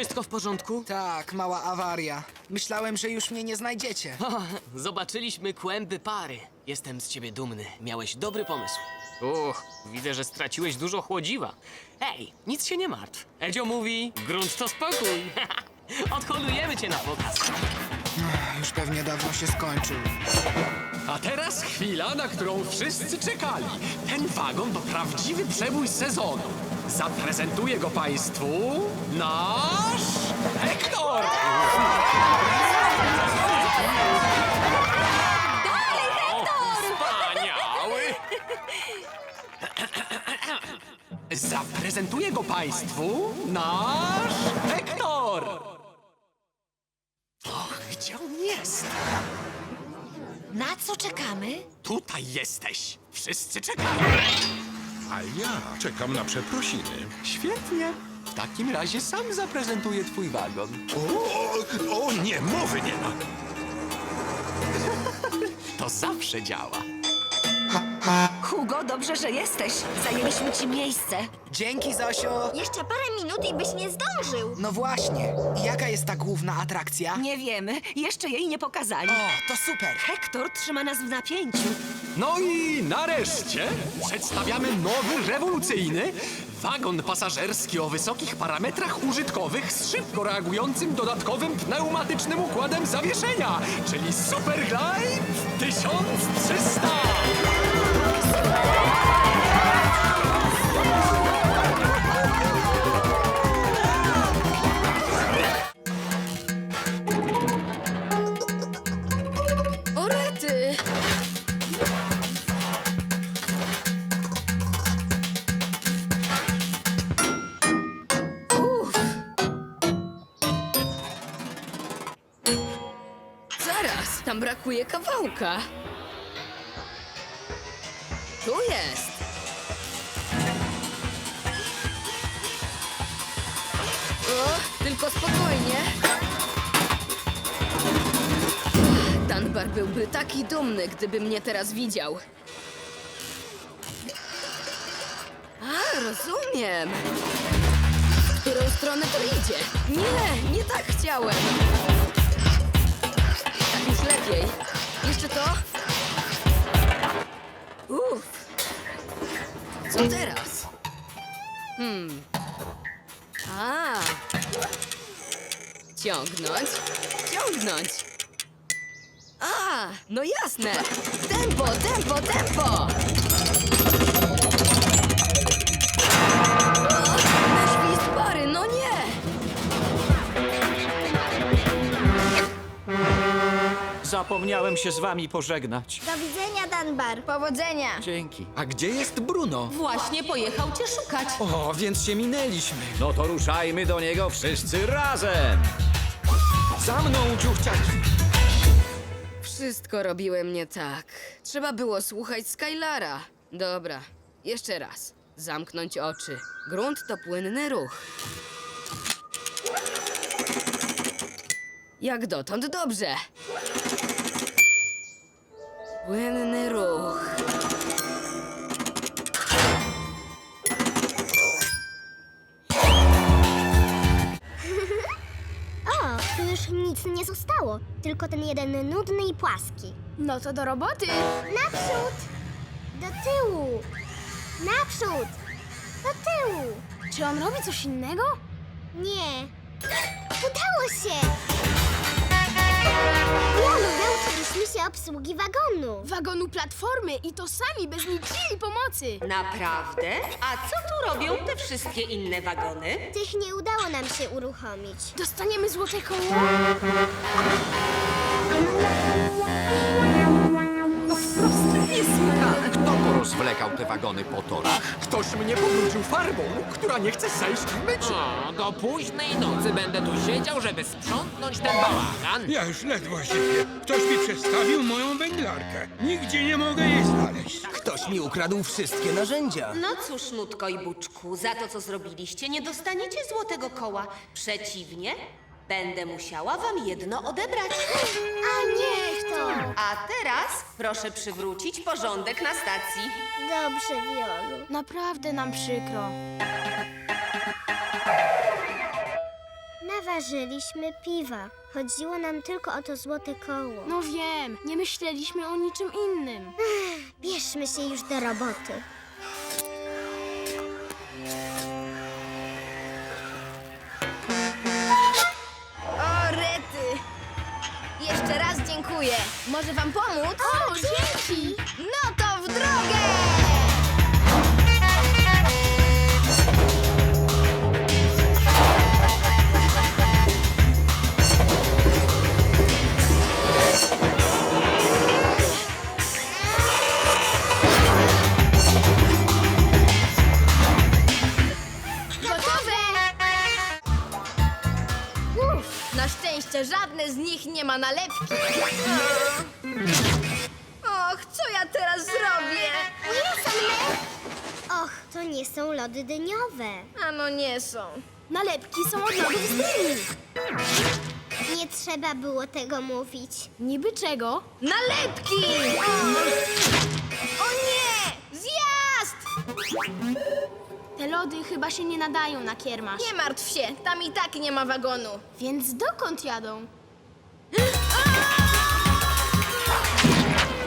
Wszystko w porządku? Tak, mała awaria. Myślałem, że już mnie nie znajdziecie. O, zobaczyliśmy kłęby pary. Jestem z ciebie dumny. Miałeś dobry pomysł. Uch, widzę, że straciłeś dużo chłodziwa. Ej, nic się nie martw. Edzio mówi, grunt to spokój. Odholujemy cię na pokaz. Już pewnie dawno się skończył. A teraz chwila, na którą wszyscy czekali. Ten wagon to prawdziwy przebój sezonu. Zaprezentuje go Państwu nasz Hektor! Wspaniały! Zaprezentuje go Państwu nasz Hektor! Och, gdzie on jest? Na co czekamy? Tutaj jesteś! Wszyscy czekają! A ja czekam na przeprosiny. Świetnie! W takim razie sam zaprezentuję twój wagon. O, o nie, mowy nie ma. To zawsze działa. Hugo, dobrze, że jesteś. Zajęliśmy ci miejsce. Dzięki, Zosio. Jeszcze parę minut i byś nie zdążył. No właśnie. Jaka jest ta główna atrakcja? Nie wiemy, jeszcze jej nie pokazali. O, to super. Hektor trzyma nas w napięciu. No i nareszcie przedstawiamy nowy, rewolucyjny wagon pasażerski o wysokich parametrach użytkowych z szybko reagującym dodatkowym pneumatycznym układem zawieszenia, czyli Superglide 1300! Brakuje kawałka. Tu jest. O, tylko spokojnie. Danbar byłby taki dumny, gdyby mnie teraz widział. A, rozumiem. W którą stronę to idzie? Nie, nie tak chciałem. Tak już lepiej. Jeszcze to? Uff. Co teraz? Hmm. A. Ciągnąć, ciągnąć. A, no jasne. Tempo, tempo, tempo. Zapomniałem się z wami pożegnać. Do widzenia, Danbar. Powodzenia. Dzięki. A gdzie jest Bruno? Właśnie pojechał cię szukać. O, więc się minęliśmy. No to ruszajmy do niego wszyscy razem. Za mną, dziuchciaki! Wszystko robiłem nie tak. Trzeba było słuchać Skylara. Dobra, jeszcze raz. Zamknąć oczy. Grunt to płynny ruch. Jak dotąd dobrze. Płynny ruch. O, tu już nic nie zostało. Tylko ten jeden nudny i płaski. No to do roboty. Naprzód! Do tyłu! Naprzód! Do tyłu! Czy on robi coś innego? Nie. Udało się! Ja lubię uczyliśmy się obsługi wagonu. wagonu platformy i to sami bez niczyjej pomocy. Naprawdę? A co tu robią te wszystkie inne wagony? Tych nie udało nam się uruchomić. Dostaniemy złote koło? Kto porozwlekał te wagony po torach? Ktoś mnie pobrudził farbą, która nie chce zejść w myciu. O, do późnej nocy będę tu siedział, żeby sprzątnąć ten bałagan. Ja już ledwo żyję. Ktoś mi przestawił moją węglarkę. Nigdzie nie mogę jej znaleźć. Ktoś mi ukradł wszystkie narzędzia. No cóż, Nutko i Buczku, za to, co zrobiliście, nie dostaniecie złotego koła. Przeciwnie, będę musiała wam jedno odebrać. A niech to! A teraz proszę przywrócić porządek na stacji. Dobrze, Wiolu. Naprawdę nam przykro. naważyliśmy piwa. Chodziło nam tylko o to złote koło. No wiem, nie myśleliśmy o niczym innym. Bierzmy się już do roboty. Może wam pomóc? O, dzięki! No to w drogę! Gotowe! Uff, na szczęście żadne z nich nie ma nalepki. Nie są lody dyniowe. A no nie są. Nalepki są od lodów z dyni. Nie trzeba było tego mówić. Niby czego? Nalepki! O nie! Zjazd! Te lody chyba się nie nadają na kiermasz. Nie martw się, tam i tak nie ma wagonu. Więc dokąd jadą?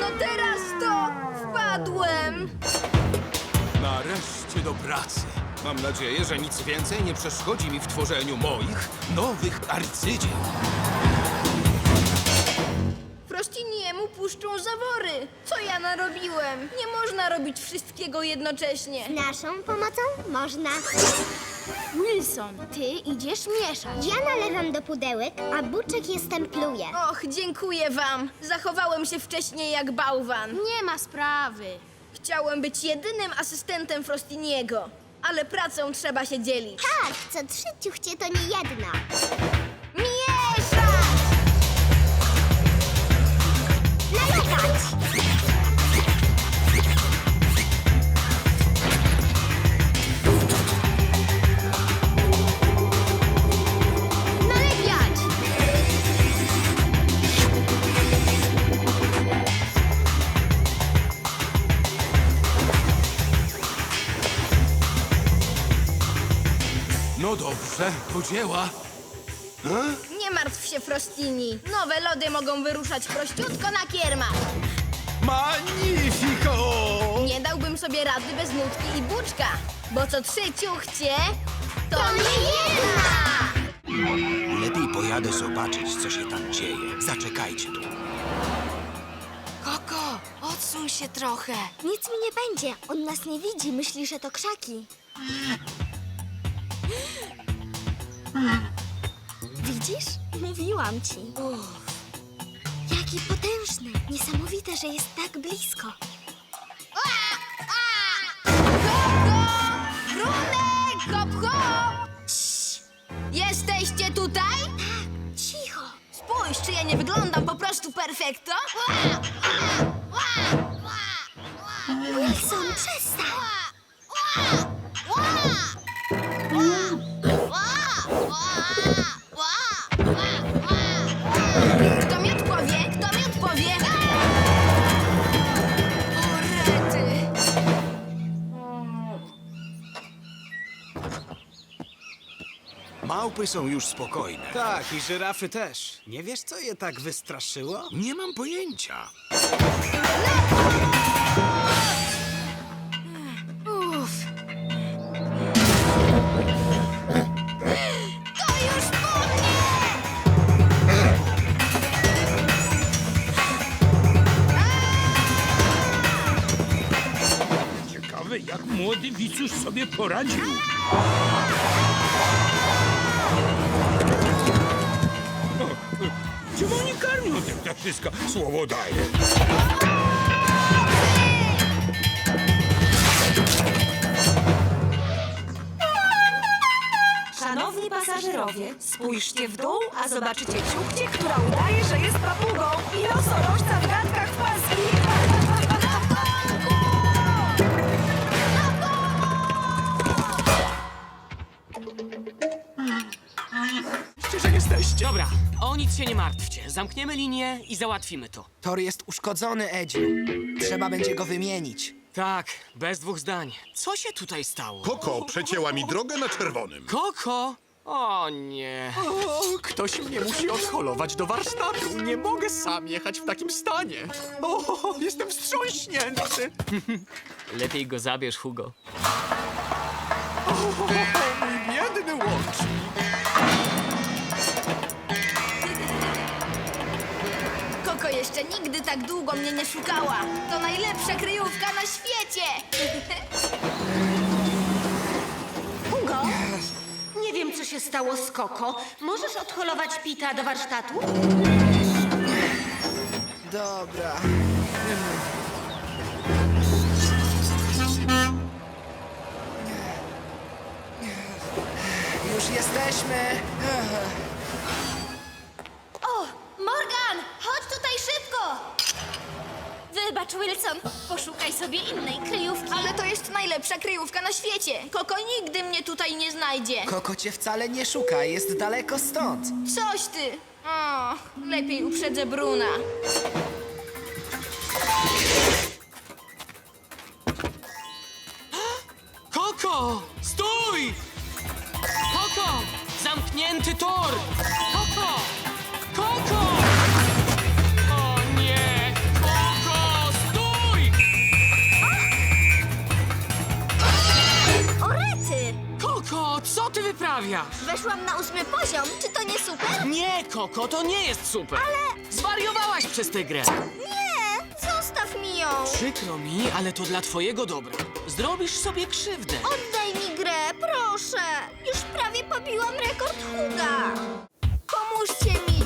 No teraz to wpadłem! Nareszcie do pracy. Mam nadzieję, że nic więcej nie przeszkodzi mi w tworzeniu moich nowych arcydzieł. Frostiniemu puszczą zawory. Co ja narobiłem? Nie można robić wszystkiego jednocześnie. Z naszą pomocą można. Wilson, ty idziesz mieszać. Ja nalewam do pudełek, a Buczek je stempluje. Och, dziękuję wam. Zachowałem się wcześniej jak bałwan. Nie ma sprawy. Chciałem być jedynym asystentem Frostiniego, ale pracą trzeba się dzielić. Tak, co trzy ciuchcie to nie jedna. No dobrze, do dzieła. Nie martw się, Frostini. Nowe lody mogą wyruszać prościutko na kiermach. Magnifico! Nie dałbym sobie rady bez nutki i buczka, bo co trzy ciuchcie, to nie jedna! Lepiej pojadę zobaczyć, co się tam dzieje. Zaczekajcie tu. Koko, odsuń się trochę. Nic mi nie będzie. On nas nie widzi, myśli, że to krzaki. Widzisz? Mówiłam ci. Jaki potężny. Niesamowite, że jest tak blisko. Brunek, hop, hop! Jesteście tutaj? Cicho. Spójrz, czy ja nie wyglądam po prostu perfekto? Wilson, przestań. Kto mi odpowie? Kto mi odpowie? O, rety! Małpy są już spokojne. Tak, i żyrafy też. Nie wiesz, co je tak wystraszyło? Nie mam pojęcia. Uff. Wicuś sobie poradził. Czemu oni karmią te ptaszyska? Słowo daję. Szanowni pasażerowie, spójrzcie w dół, a zobaczycie ciuchcie, która udaje, że jest papugą i nosorożca w gadkach w Dobra, o nic się nie martwcie. Zamkniemy linię i załatwimy to. Tor jest uszkodzony, Edziu. Trzeba będzie go wymienić. Tak, bez dwóch zdań. Co się tutaj stało? Koko przecięła mi drogę na czerwonym. Koko! O nie. O, ktoś mnie musi odholować do warsztatu. Nie mogę sam jechać w takim stanie. O, jestem wstrząśnięty. Lepiej go zabierz, Hugo. O, jeszcze nigdy tak długo mnie nie szukała. To najlepsza kryjówka na świecie. Hugo? Nie wiem, co się stało z Koko. Możesz odholować Pita do warsztatu? Dobra. Już jesteśmy. O, Morgan, chodź tutaj szybko. Wilson, poszukaj sobie innej kryjówki. Ale to jest najlepsza kryjówka na świecie. Koko nigdy mnie tutaj nie znajdzie. Koko cię wcale nie szuka, jest daleko stąd. Coś ty. O, lepiej uprzedzę Bruna. Koko! Stój! Koko! Zamknięty tor! Koko! Wyprawiasz? Weszłam na ósmy poziom. Czy to nie super? Nie, Koko, to nie jest super! Ale- Zwariowałaś przez tę grę! Nie! Zostaw mi ją! Przykro mi, ale to dla twojego dobra. Zrobisz sobie krzywdę. Oddaj mi grę, proszę! Już prawie pobiłam rekord Huga! Pomóżcie mi!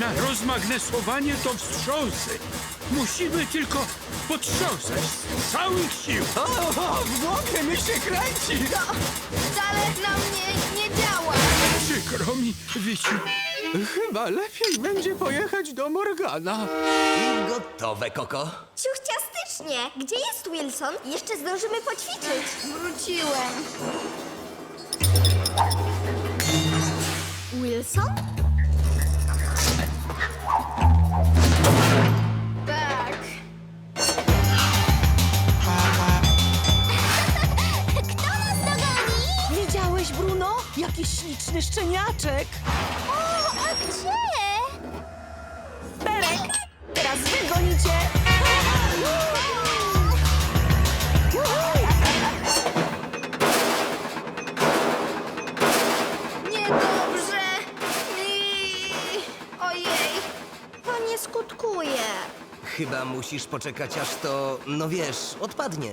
Na rozmagnesowanie to wstrząsy. Musimy tylko potrząsać z całych sił. O, w głowie mi się kręci. Wcale na mnie nie działa! Przykro mi, Wiciu. Chyba lepiej będzie pojechać do Morgana. I gotowe, Koko. Ciuchciastycznie! Gdzie jest Wilson? Jeszcze zdążymy poćwiczyć. Wróciłem. Musisz poczekać, aż to, no wiesz, odpadnie.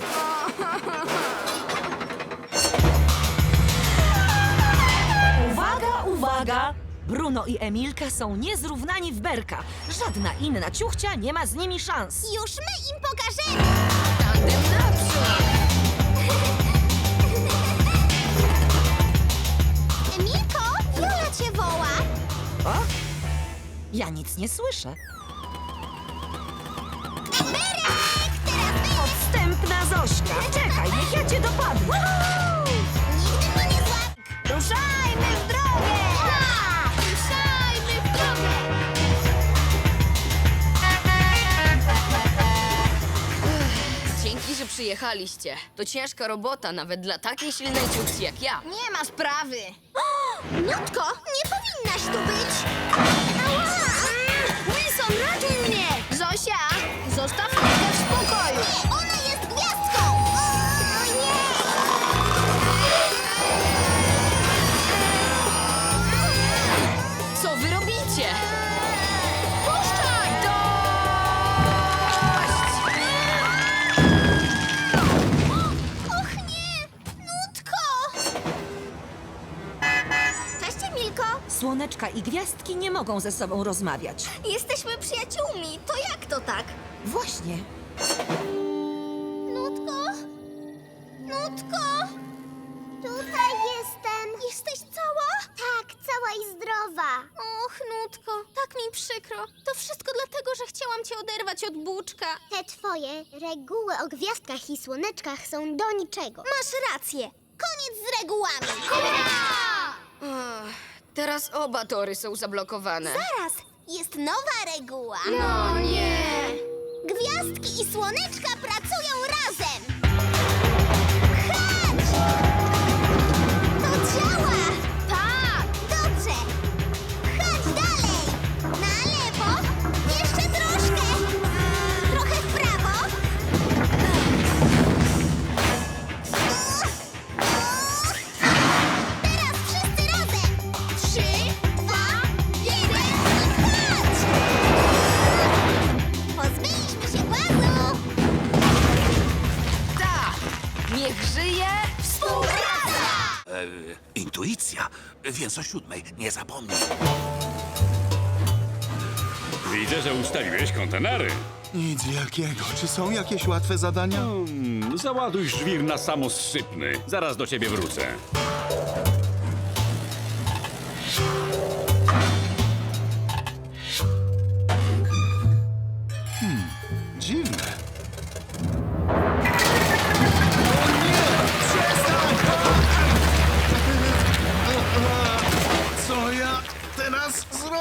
Uwaga, uwaga! Bruno i Emilka są niezrównani w berka. Żadna inna ciuchcia nie ma z nimi szans. Już my im pokażemy. Tandem naprzód! Emilko, Viola cię woła. Ja nic nie słyszę. Podstępna Zośka. Czekaj, niech ja cię dopadnę. Nigdy mnie nie złap. Ruszajmy w drogę. Tak, ruszajmy w drogę. Dzięki, że przyjechaliście. To ciężka robota, nawet dla takiej silnej ciuchci jak ja. Nie ma sprawy. Nutko, nie powinnaś tu być. Ała! Wilson, ratuj mnie! Zosia, zostaw Słoneczka i gwiazdki nie mogą ze sobą rozmawiać. Jesteśmy przyjaciółmi. To jak to tak? Właśnie. Nutko? Nutko? Tutaj jestem. Jesteś cała? Tak, cała i zdrowa. Och, Nutko, tak mi przykro. To wszystko dlatego, że chciałam cię oderwać od buczka. Te twoje reguły o gwiazdkach i słoneczkach są do niczego. Masz rację. Koniec z regułami. Hurra! Teraz oba tory są zablokowane. Zaraz, jest nowa reguła. No nie. Gwiazdki i słoneczka pracują E, intuicja. Więc o siódmej, nie zapomnij. Widzę, że ustawiłeś kontenery. Nic wielkiego. Czy są jakieś łatwe zadania? Hmm, załaduj żwir na samoszypny. Zaraz do ciebie wrócę.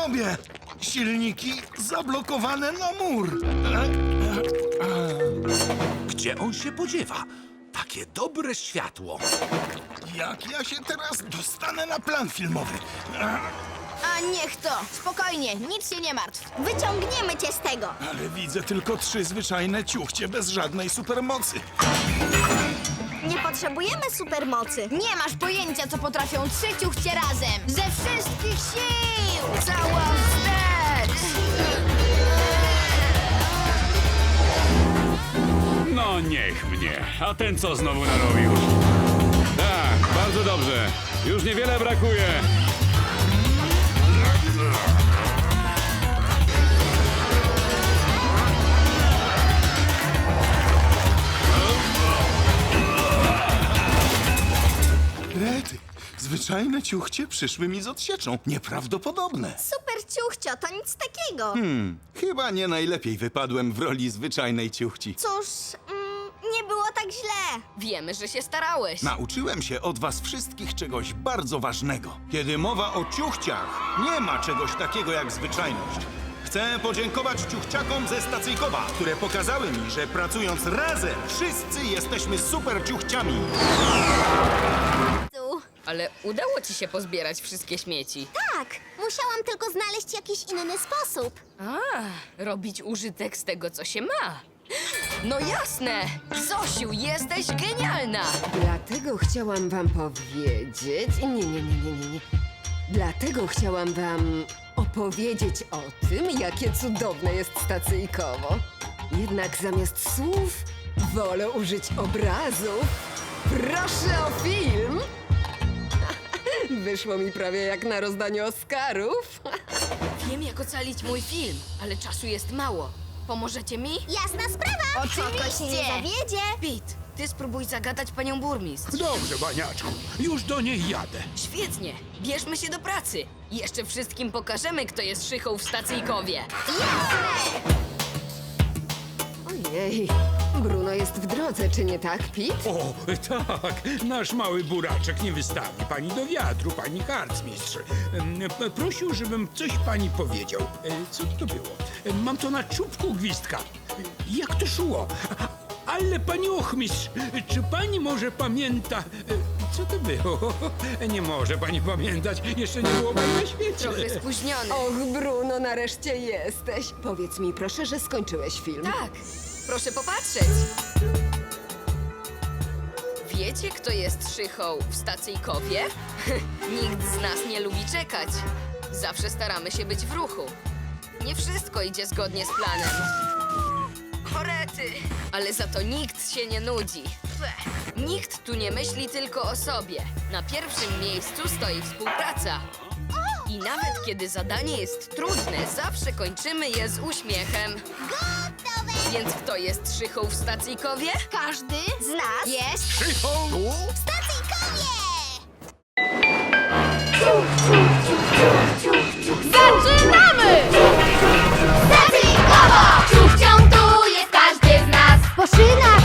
Zrobię? Silniki zablokowane na mur. Gdzie on się podziewa? Takie dobre światło. Jak ja się teraz dostanę na plan filmowy? A niech to. Spokojnie, nic się nie martw. Wyciągniemy cię z tego! Ale widzę tylko trzy zwyczajne ciuchcie bez żadnej supermocy. Nie potrzebujemy supermocy. Nie masz pojęcia, co potrafią trzy ciuchcie razem. Ze wszystkich sił! Cała wstecz! No niech mnie. A ten co znowu narobił? Tak, bardzo dobrze. Już niewiele brakuje. Rety, zwyczajne ciuchcie przyszły mi z odsieczą. Nieprawdopodobne. Super ciuchcio, to nic takiego. Hmm, chyba nie najlepiej wypadłem w roli zwyczajnej ciuchci. Cóż, mm, nie było tak źle. Wiemy, że się starałeś. Nauczyłem się od was wszystkich czegoś bardzo ważnego. Kiedy mowa o ciuchciach, nie ma czegoś takiego jak zwyczajność. Chcę podziękować ciuchciakom ze Stacyjkowa, które pokazały mi, że pracując razem, wszyscy jesteśmy super ciuchciami. Ale udało ci się pozbierać wszystkie śmieci. Tak, musiałam tylko znaleźć jakiś inny sposób. A, robić użytek z tego, co się ma. No jasne! Zosiu, jesteś genialna! Dlatego chciałam wam powiedzieć. Nie, nie, nie, nie, nie, nie. Dlatego chciałam wam opowiedzieć o tym, jakie cudowne jest stacyjkowo. Jednak zamiast słów wolę użyć obrazów. Proszę o film! Wyszło mi prawie jak na rozdaniu Oscarów. Wiem, jak ocalić mój film, ale czasu jest mało. Pomożecie mi? Jasna sprawa! Koko się nie zawiedzie. Pete, ty spróbuj zagadać panią burmistrz. Dobrze, baniaczku. Już do niej jadę. Świetnie, bierzmy się do pracy. Jeszcze wszystkim pokażemy, kto jest szychą w stacyjkowie. Ojej, Bruno jest w drodze, czy nie tak, Pete? O, tak, nasz mały buraczek nie wystawi pani do wiatru, pani harcmistrz. Em, p- Prosił, żebym coś pani powiedział. E, Co to było? E, Mam to na czubku gwizdka. E, Jak to szło? Ale pani ochmistrz, czy pani może pamięta... e, Co to było? Nie może pani pamiętać, jeszcze nie było pani na świecie. Trochę spóźniony. Och, Bruno, nareszcie jesteś. Powiedz mi proszę, że skończyłeś film. Tak, proszę popatrzeć. Wiecie, kto jest szychą w stacyjkowie? Nikt z nas nie lubi czekać. Zawsze staramy się być w ruchu. Nie wszystko idzie zgodnie z planem. Chorety! Ale za to nikt się nie nudzi. Nikt tu nie myśli tylko o sobie. Na pierwszym miejscu stoi współpraca. I nawet kiedy zadanie jest trudne, zawsze kończymy je z uśmiechem. Gotowe! Więc kto jest szychą w stacyjkowie? Każdy z nas jest Szychą! stacyjkowie! Zaczynamy! Stacyjkowo! Szufcią tu jest każdy z nas! Poszyna!